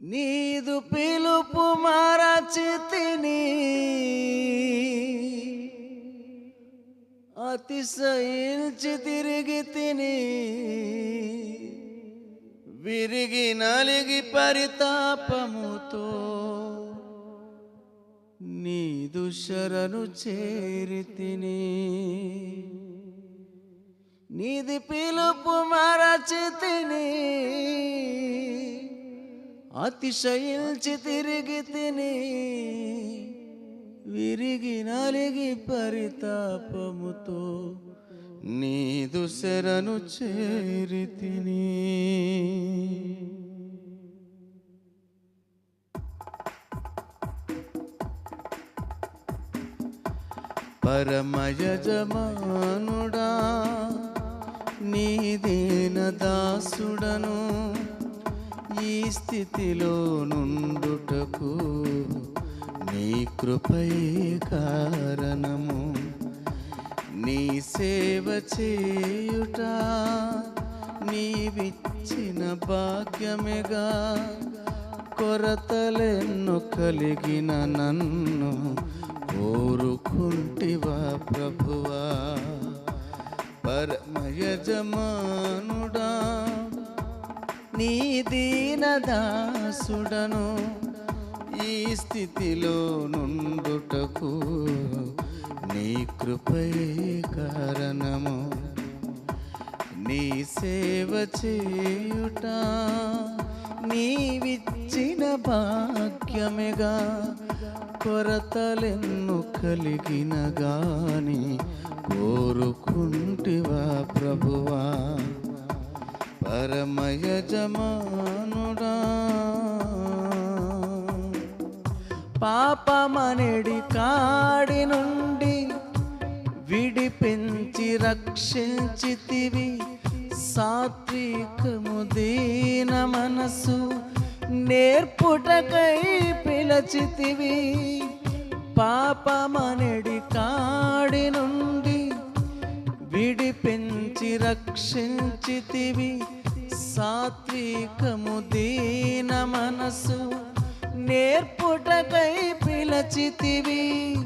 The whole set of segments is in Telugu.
నీదు పిలుపు మరచితిని అతిశయించి తిరిగి తిని విరిగి నలిగి పరితాపముతో నీదు శరణు చేరి తిని నీది పిలుపు మరచి తిని అతిశయించి తిరిగి తిని విరిగి నలిగి పరితాపముతో నీదు శరణు చేరి తిని. పరమయజమానుడా నీదేన దాసుడను ఈ స్థితిలో నుండుటకు నీ కృపై కారణము. నీ సేవ చేయుట నీవిచ్చిన భాగ్యమేగా. కొరతలెన్ను కలిగిన నన్ను కోరుకుంటివా ప్రభువా. పరమయజమాను నీ దీనదాసుడను ఈ స్థితిలో నుండుటకు నీ కృపై కారణము. నీ సేవ చేయుట నీవిచ్చిన భాగ్యమేగా కొరతలెన్ను కలిగిన గాని కోరుకుంటివా ప్రభువా? పరమయజమానుడా. పాపమనిడి కాడి నుండి విడిపించి రక్షించితివి. సాత్వికము దీన మనసు నేర్పుటకై పిలచితివి. పాపమనిడి కాడి రక్షించితివి. సాత్వికము దీన మనసు నేర్పుటకై పిలచితివి.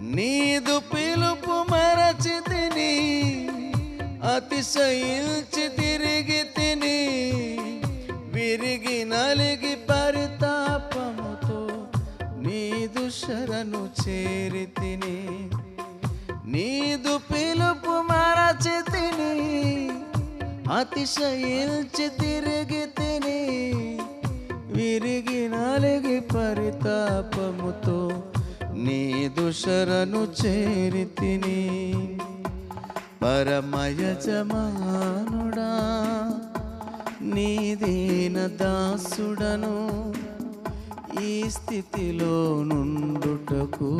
నీదు పిలుపు మరచితిని. అతిశయించి తిరిగి తిని. విరిగి నలిగి పరితాపముతో నీదు శరణు చేరి తిని. నీదు పిలుపు మరచి తిని అతిశయించి తిరిగి తిని విరిగి నలిగి పరితాపముతో నీదు శరణు చేరి తిని. పరమయజమానుడా నీదీన దాసుడను ఈ స్థితిలో నుండుటకు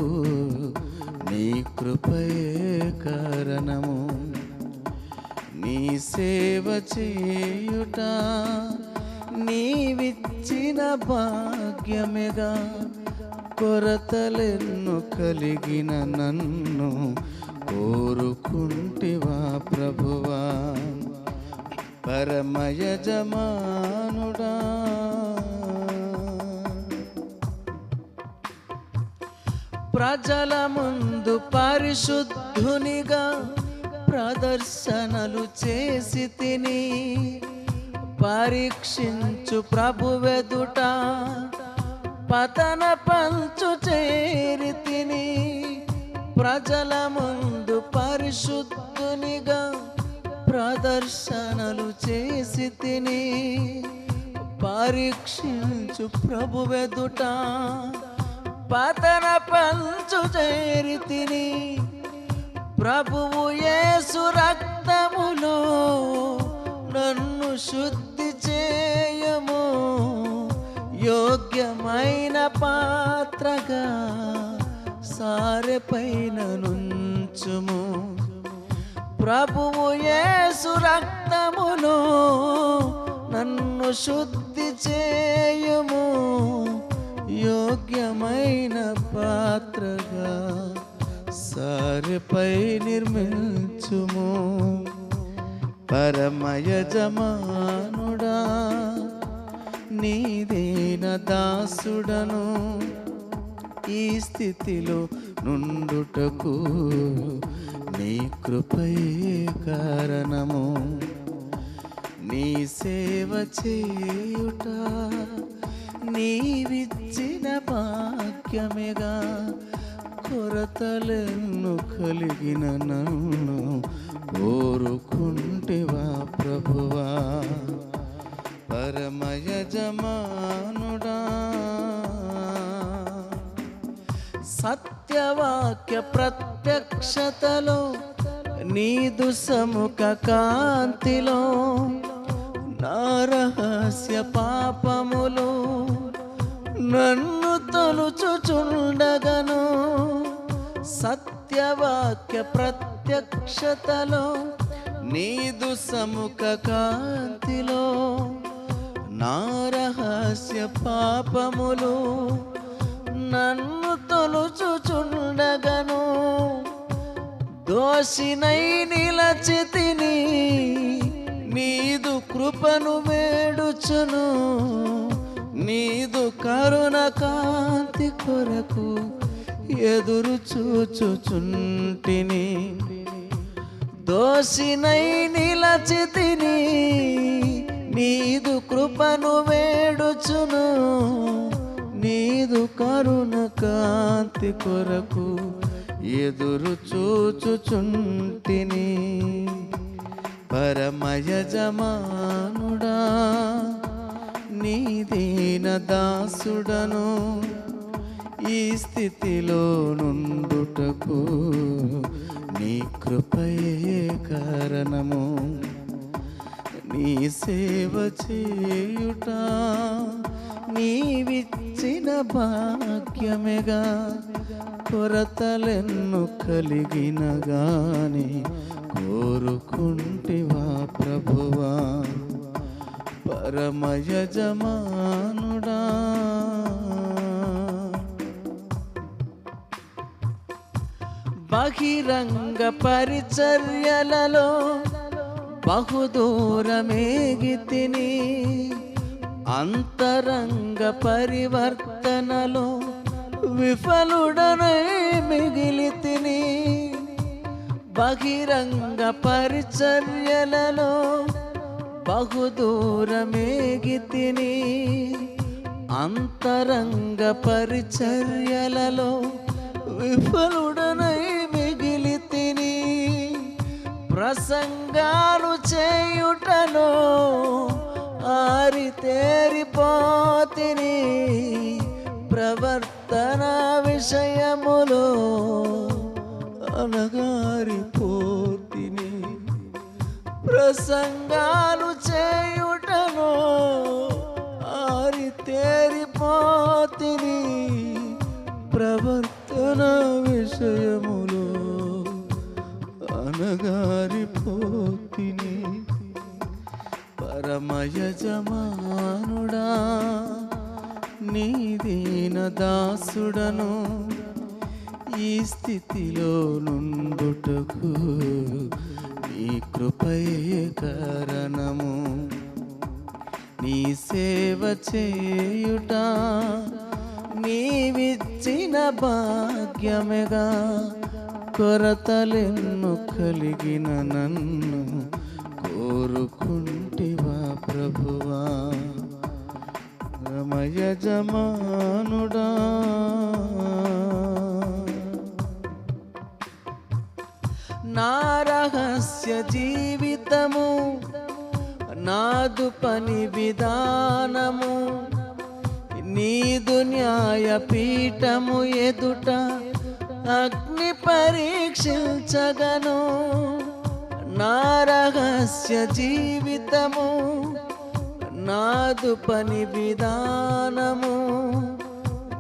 నీ కృపయే కారణము. నీ సేవ చేయుట నీవిచ్చిన భాగ్యమేగా కొరతలెన్ను కలిగిన నన్ను కోరుకుంటివా ప్రభువా? పరమయజమానుడా ప్రజల ముందు పరిశుద్ధునిగా ప్రదర్శనలు చేసి తిని పరీక్షించు ప్రభువెదుట పతన పంచు చేరి తిని ప్రజల ముందు పరిశుద్ధునిగా ప్రదర్శనలు చేసి తిని పరీక్షించు ప్రభువెదుట పతన పంచు చేరితిని ప్రభువు యేసు రక్తములో నన్ను శుద్ధి చేయము. యోగ్యమైన పాత్రగా సారెపైన నుంచుము. ప్రభువు యేసు రక్తములో నన్ను శుద్ధి చే స్థితిలో నుండుటకు నీ కృపయే కారణము. నీ సేవ చేయుట నీవిచ్చిన భాగ్యమేగా కొరతలను కలిగిన నన్ను కోరుకుంటేవా ప్రభువా? పరమయజమానుడా సత్యవాక్య ప్రత్యక్షతలో నీదు సముఖ కాంతిలో నా రహస్య పాపములు నన్ను తొలుచుచుండగను. సత్యవాక్య ప్రత్యక్షతలో నీదు సముఖ కాంతిలో నా రహస్య పాపములు నన్ను తొలుచుచుండగను దోషినై నిలచితిని నీదు కృపను వేడుచును. నీదు కరుణ కాంతి కొరకు ఎదురు చూచుచుంటిని. దోషినై నిలచితిని నీదు కృపను వేడుచును. నీదు కరుణ కాంతి కొరకు ఎదురు చూచుచుంటిని. పరమయజమానుడా నీదీన దాసుడను ఈ స్థితిలో నుండుటకు నీ కృపయే కారణము. నీ సేవ చేయుట నీవిచ్చిన భాగ్యమేగా కొరతలెన్ను కలిగిన గాని కోరుకుంటివా ప్రభువా? పరమయజమానుడా. బహిరంగ పరిచర్యలలో బహుదూరమేగితిని అంతరంగ పరివర్తనలో విఫలుడనై మిగిలితిని బహిరంగ పరిచర్యలలో బహుదూరమేగితిని అంతరంగ పరిచర్యలలో విఫలుడనై మిగిలి తిని ప్రసంగాలు చేయుటలో తేరిపోతిని ప్రవర్తన విషయములో అనగారిపోతిని ప్రసంగాలు చేయుటలో ఆరితేరిపోతిని ప్రవర్తన విషయములో అనగారి పరమయజమానుడా నీదీన దాసుడను ఈ స్థితిలో నుండుటకు నీ కృపయే కారణము. నీ సేవ చేయుట నీవిచ్చిన భాగ్యమేగా కొరతలెన్ను కలిగిన నన్ను కోరుకుంటివా ప్రభువా? రమయజమానుడా నా రహస్య జీవితము నాదు పని విధానము నీదు న్యాయ పీఠము ఎదుట అగ్ని పరీక్షించగను. నా రహస్య జీవితము నాదు పని విధానము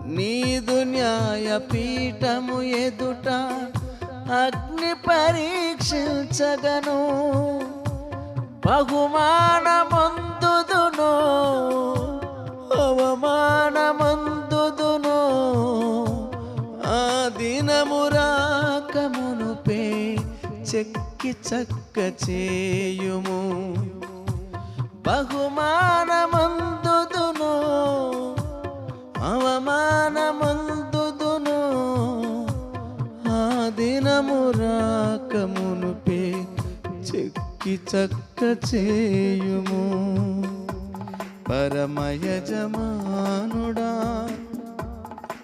నీదు న్యాయ పీఠము ఎదుట అగ్ని పరీక్షించగను. బహుమానమందుదును అవమానమందుదును స్థితికి చక్క చేయుము. బహుమానమందుదును అవమానమందుదును. ఆ దినము రాకమునుపే చెక్కి చక్క చేయుము. పరమయజమానుడా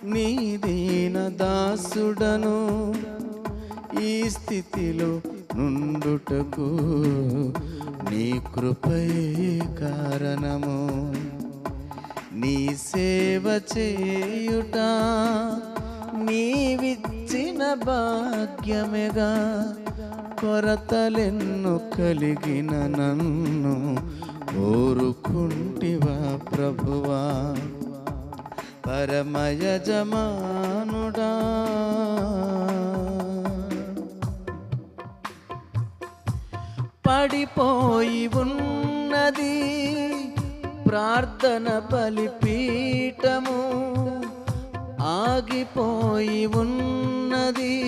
నీ దీన దాసుడను ఈ స్థితిలో నుండుటకు నీ కృపయే కారణము. నీ సేవ చేయుట నీవిచ్చిన భాగ్యమేగా కొరతలెన్ను కలిగిన నన్ను కోరుకుంటివా ప్రభువా. పరమయజమానుడా. పడిపోయి ఉన్నది. ప్రార్థన బలిపీఠము ఆగిపోయి ఉన్నది.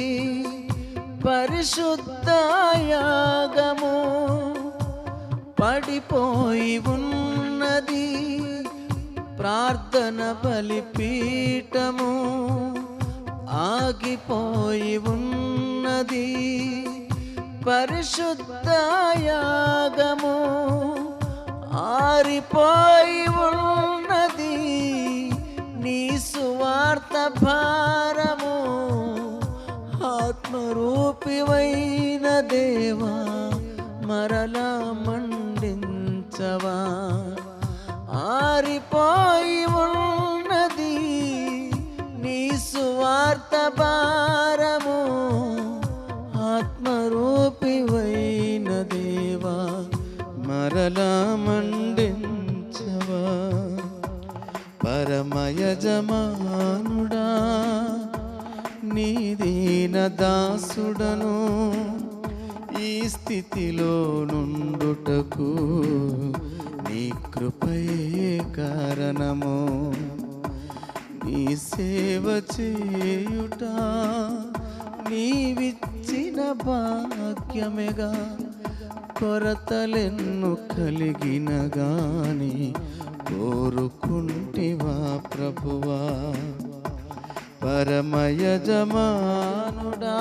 పరిశుద్ధయాగము పడిపోయి ఉన్నది. ప్రార్థన బలిపీఠము ఆగిపోయి ఉన్నది. పరిశుద్ధయాగము ఆరిపోయి ఉన్నది నీ సువార్త భారము. ఆత్మరూపివైన దేవా మరలా మండించవా. ఆరిపోయి ఉన్నది నీ సువార్త భార మరలా మండించవా పరమయజమానుడా నీదీన దాసుడను ఈ స్థితిలో నుండుటకు నీ కృపయే కారణము. నీ సేవ చేయుట నీవిచ్చిన భాగ్యమేగా. కొరతలెన్ను కలిగిన గాని కోరుకుంటివా ప్రభువా? పరమయజమానుడా